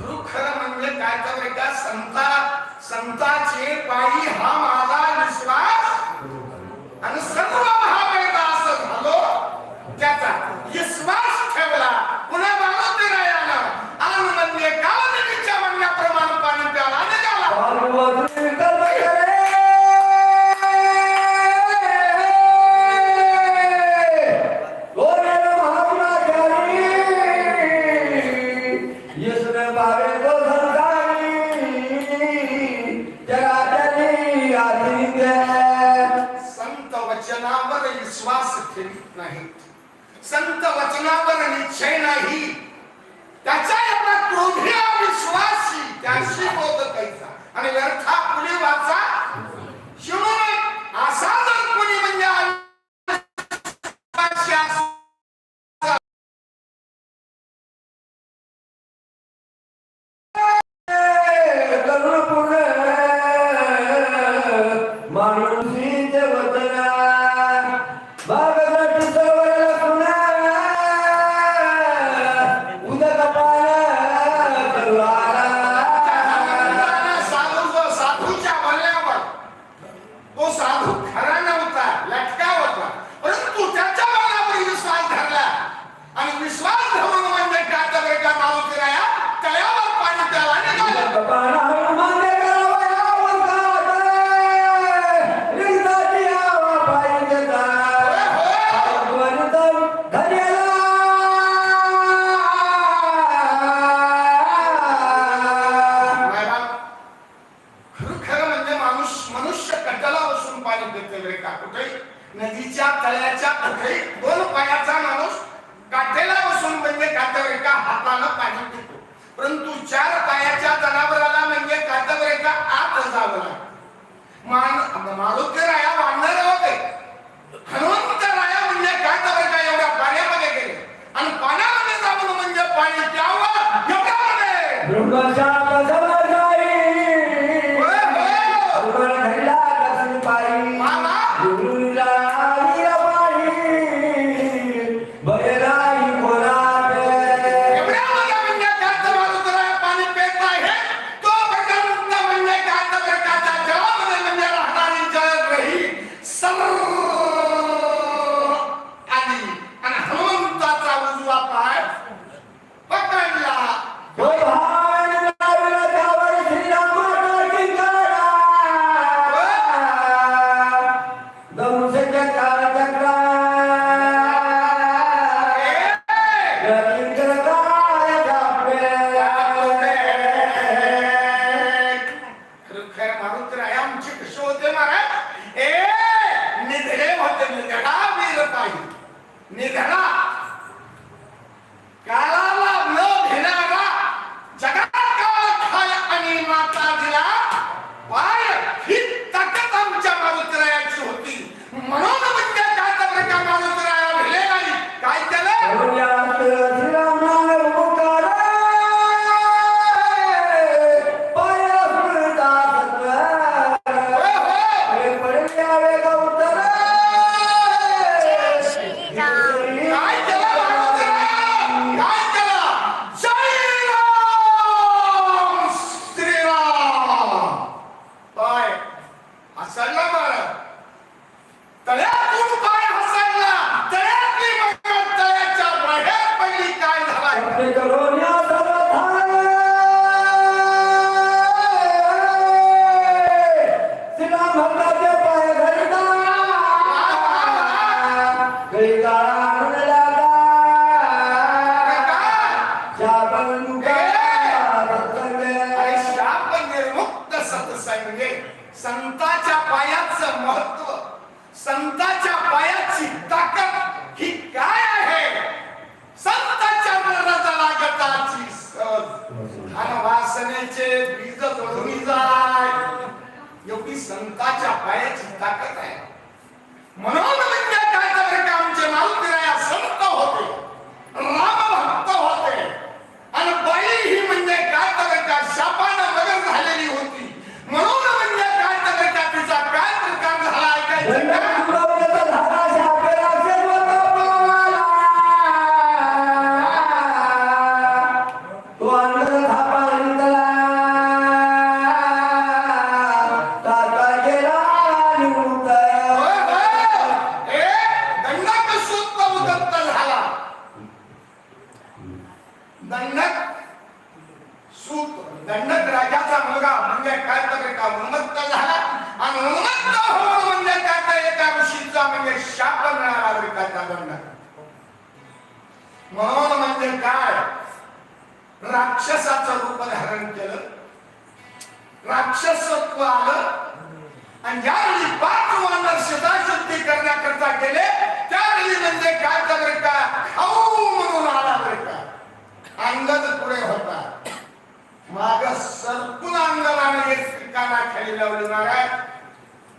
गुरु खरं म्हणजे काय तर एका संता संताचे पायी हा माझा विश्वास आणि सर्व महामेदा असं झालो. त्याचा विश्वास ठेवला. पुन्हा बाबा ते राहिला आन म्हणजे काल देवीच्या म्हणण्याप्रमाणे पाणी प्याला आणि त्याला नाही संत वचनावर निश्चय नाही. त्याचा एवढा क्रोधी विश्वासी त्याशी बोध कैसा? आणि व्यर्था पुढे वाचा. शिवण असा म्हणून म्हणजे काय? राक्षसाचं रूप धारण केलं. राक्षसत्व आलं. आणि ज्यावेळी पाच वानर शताशुद्धी करण्याकरता गेले त्यावेळी म्हणजे काय तर बरं का? खाऊ म्हणून आला बरं का? अंगद पुढे होता. माग सरकून अंगदाने ठिकाणा खाली लावली महाराज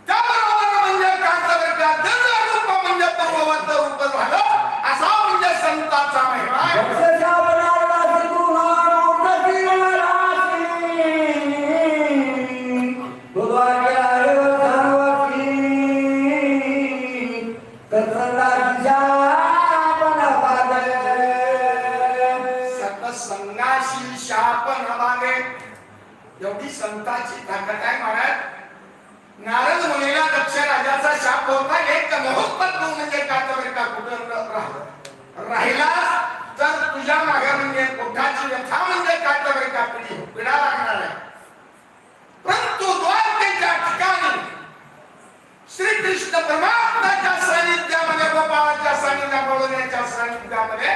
त्याबरोबर म्हणजे काय तर बरं का? दिव्य रूप म्हणजे पूर्ववत रूप झालं. असा म्हणजे संताचा महिमा आहे. अक्षरशः बनारला सिंधुनाथ नरसिंहरासी. दुर्वाके आहे सर्वसी. कसलाच्या पणापादे. सतसंगाशी शाप नमाने एवढी संताची ताकद आहे महाराज नारद मुनीला दक्ष राजाचा शाप होता एक महोत्पत म्हणजे कातवर का कुठं राह- राहिला. तर तुझ्या मागे म्हणजे पोटाची व्यथा म्हणजे कातवर का पिढी पिढा लागणार आहे परंतु द्वारकेच्या ठिकाणी श्री कृष्ण परमात्म्याच्या सानिध्यामध्ये गोपाळाच्या सानिध्या सानिध्यामध्ये सानिध्यामध्ये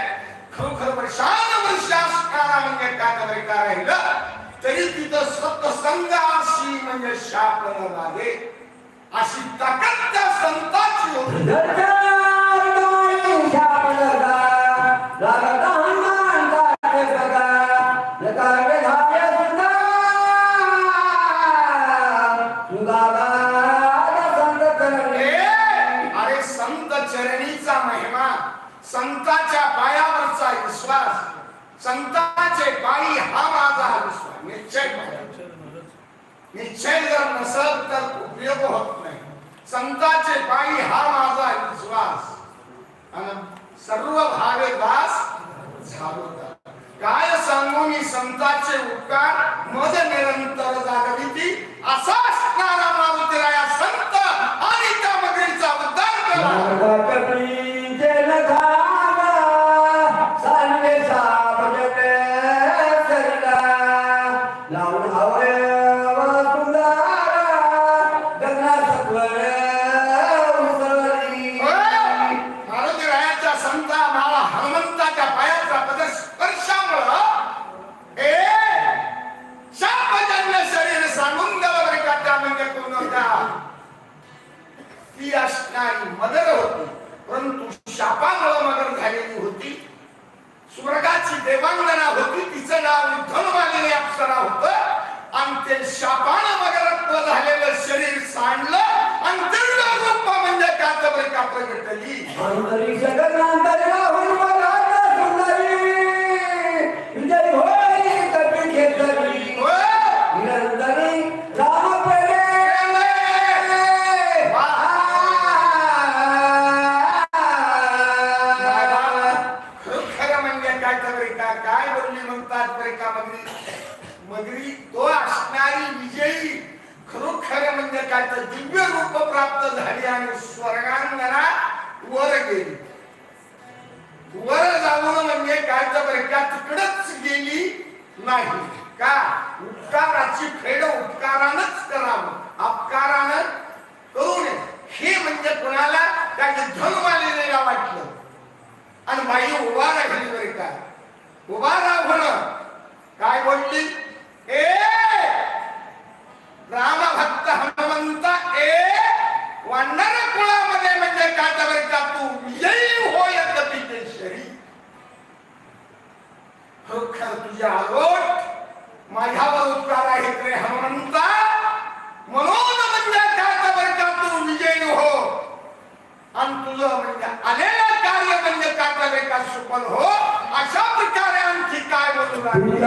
खरोखर वर्षान वर्ष असणारा म्हणजे कादंबरी का राहिलं तरी तिथं सत्संगाशी म्हणजे शाप न लागेल अशी ताकद त्या संताची होती संताच्या पायावरचा विश्वास संताचे पायी हा माझा विश्वास निश्चय. निश्चय जर नसल तर उपयोग होत संताचे पायी हा माझा विश्वास. आणि सर्व भावे दास झालो काय सांगू मी संताचे उपकार? मज निरंतर जागविती असा असणारा मारुतीराया संत आणि त्या मगरीचा उद्धार करा. बरे म्हणजे का मगरी तो असणारी विजयी. खरोखर म्हणजे काय तर दिव्य रूप प्राप्त झाली आणि स्वर्गांगना वर गेली. वर जाऊन म्हणजे काय? तर का तिकडच गेली नाही. का? उपकाराची फेड उपकारानच करावं. अपकारानं करू नये. हे म्हणजे कुणाला? त्या युद्धमालिनेला वाटलं आणि बाई उभा राहिली बरे का? उभा राहून काय बोलली? ए! राम भक्त हनुमंत ए! वानर कुळामध्ये म्हणजे काय तर का तू विजयी होय कपिकेश्वरी खरोखर तुझ्या आलोट माझ्यावर उपकार आहेत रे हनुमंता. म्हणून म्हणजे काय तर का तू विजयी हो. आणि तुझं म्हणजे आलेलं कार्य म्हणजे काय का सुफल हो. अशा प्रकारे आणखी काय बोलू लागले?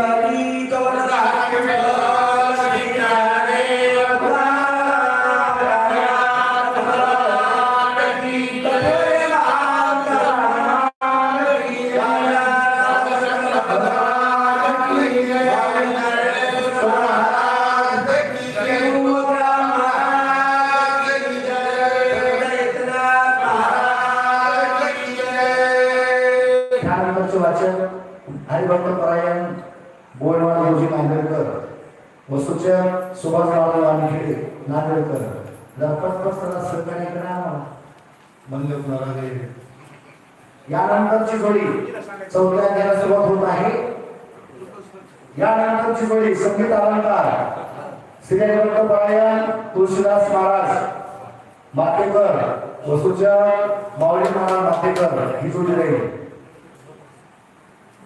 वाचन हरिभक्त परायण बोलवाड रोजी नांदेडकर. वसुच्या सुभाषराव वानखेडे नांदेडकर. जरा पटपट जरा सहकार्य करा आम्हाला. कुणाला यानंतरची जोडी चौथ्या अध्यायाला सुरुवात होत आहे. यानंतरची जोडी संगीत अलंकार. श्रीरंग परायण तुळशीदास महाराज मातेकर. वसुच्या माऊली महाराज मातेकर. ही जोडी राहील.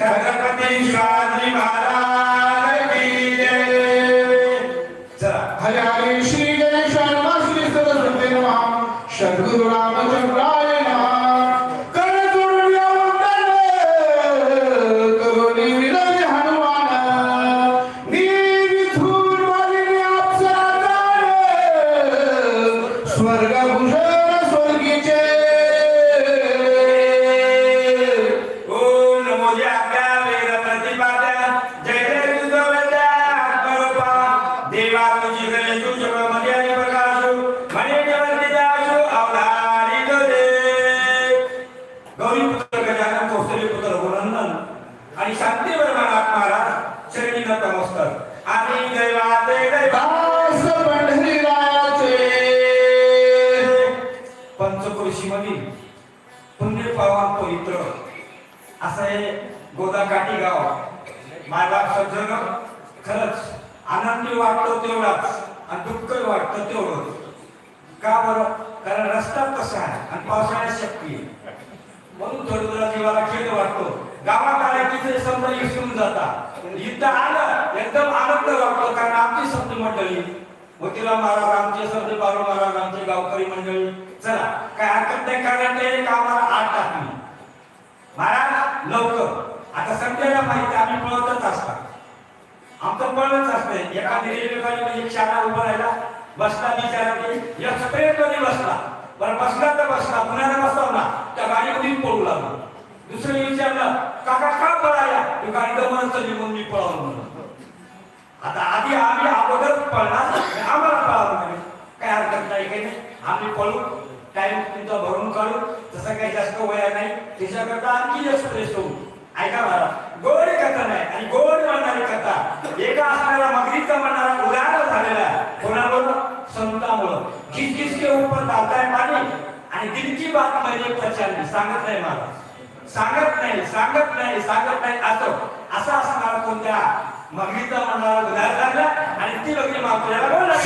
கணபதி சாதி மகாராஜ் आणि शांतीवर महाराज महाराज शरणी नतमस्तक आधी दैवाते दैवास पंढरीराचे पंचकृषी मधील पुण्य पावन पवित्र. असं हे गोदाकाठी गाव माझा सज्जन खरंच आनंदी वाटतो तेवढाच आणि दुःखही वाटतं तेवढंच. का बरं? कारण रस्ता कसा आहे आणि पावसाळ्यात शक्ती आहे. म्हणून थोडं तुला जीवाला खेळ वाटतो. गावात आले की ते समजा विसरून जाता. इथं आलं एकदम आनंद वाटतो. कारण आमची संत मंडळी मोतीराम महाराज आमचे संत बाबू महाराज आमचे गावकरी मंडळी चला काय हरकत नाही कारण ते कामाला आठ टाकली महाराज लवकर. आता संध्याला माहिती आम्ही पळतच असतात. आमचं पळतच असतंय. एखादी रेल्वेगाडी म्हणजे शाळा उभा राहिला बसला बिचारा ते. एक्सप्रेस मध्ये बसला. बरं बसला तर बसला. पुण्याला बसला ना त्या गाडीमध्ये पळू लागलो. दुसरं विचारलं काका का पळाया ती गाडी दमन चालली म्हणून मी पळालो म्हणून. आता आधी आम्ही अगोदर पळणार आम्हाला पळावं लागेल. काय हरकत नाही काही नाही. आम्ही पळू. टाइम तुमचा भरून काढू. तसं काही जास्त वया नाही. त्याच्याकरता आणखी एक्सप्रेस होऊ. ऐका मला. गोड कथा नाही. आणि गोड म्हणणारी कथा. एका असणारा मगरीचा म्हणणारा उदाहरण झालेला आहे कोणाबरोबर संतामुळं जिस जिसके है पाणी आणि दिल की बात मैंने पहचानली सांगत नाही मला. सांगत नाही सांगत नाही सांगत नाही असं. असं असणार कोणत्या मगरीचा म्हणणारा उदाहरण झाला आणि ती बघली मागच्या बोला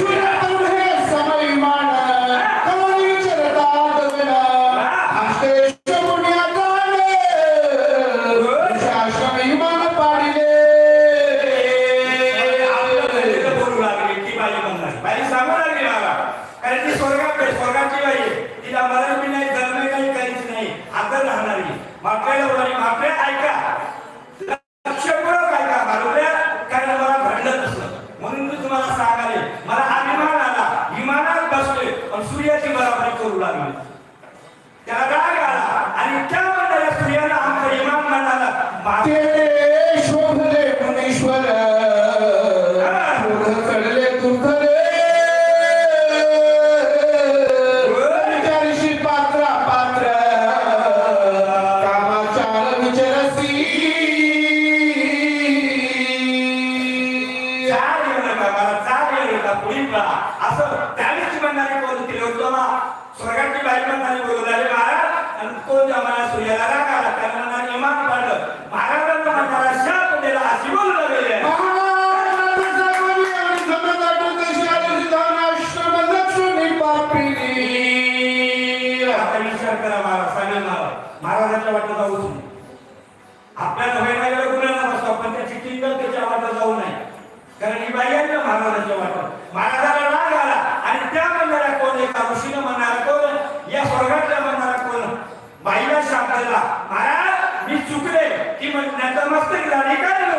नाही आता राहणारी. मागच्या बोलाली मागच्या ऐका. బంధాన్ని పొందుతుంది ఉత్తమ స్వర్గానికి బయట బంధాన్ని పొందుతుంది మహారాజ్ అనుకో జమాన సూర్యలా కాల महाराजांच्या वाटत जाऊ नये आपल्या नव्याला पण त्याची किंमत त्याच्या वाटत जाऊ नये कारण ही बाई ना महाराजांच्या वाटत. महाराजाला महाराजाला महाराज मी चुकले. की मग नंतर मस्त गेला नाही काय?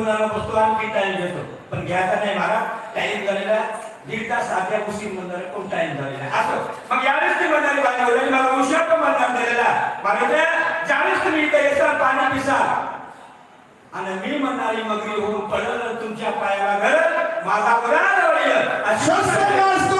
कुणाला बसतो टाइम घेतो पण घ्यायचा नाही महाराज टाईम झालेला दीड तास साध्या म्हणणार कोण झालेला? असं. मग यावेळेस ते म्हणणारी बाजू झाली मला उशिरा पण म्हणणार झालेला. ज्यावेळेस तुम्ही इथे येसाल पाणी पिसाल आणि मी म्हणणारी मगरी होऊन पडलं तुमच्या पायाला घर माझा पुरा असतो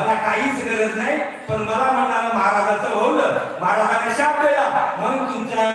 मला काहीच गरज नाही पण मला म्हणणार महाराजाचं होलं महाराजाने शाप दिला म्हणून तुमच्या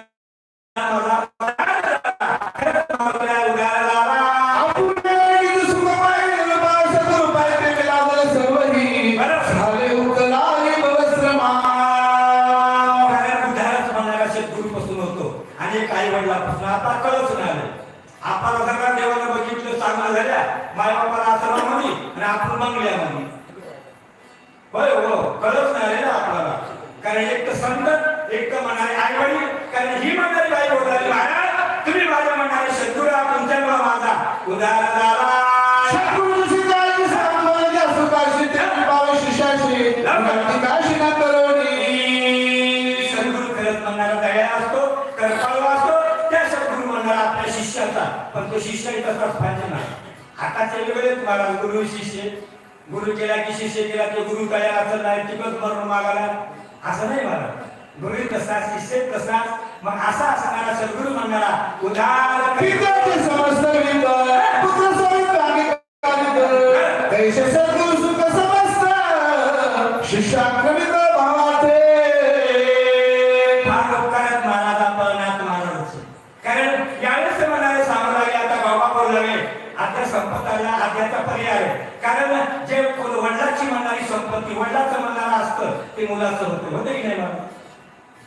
पण तो शिष्यही तसाच पाहिजे ना आताच्या वेळेस तुम्हाला गुरु शिष्य गुरु केला की शिष्य केला की गुरु काय असं नाही तिकच म्हणून मागाला असं नाही मला गुरु तसा शिष्य तसा मग असा असणारा सद्गुरु म्हणणारा उदार समस्त पुत्र सद्गुरु सुख समस्त शिष्याक्रमित भावाचे. फार उपकारक महाराजा कारण यावेळेस म्हणाले सामराज्य आता गावा बोलावे आता संपत्ताला आद्याचा पर्याय कारण जे वडिलांची म्हणणारी संपत्ती वडिलाचं म्हणणारं असतं ते मुलाचं होतं. होतं की नाही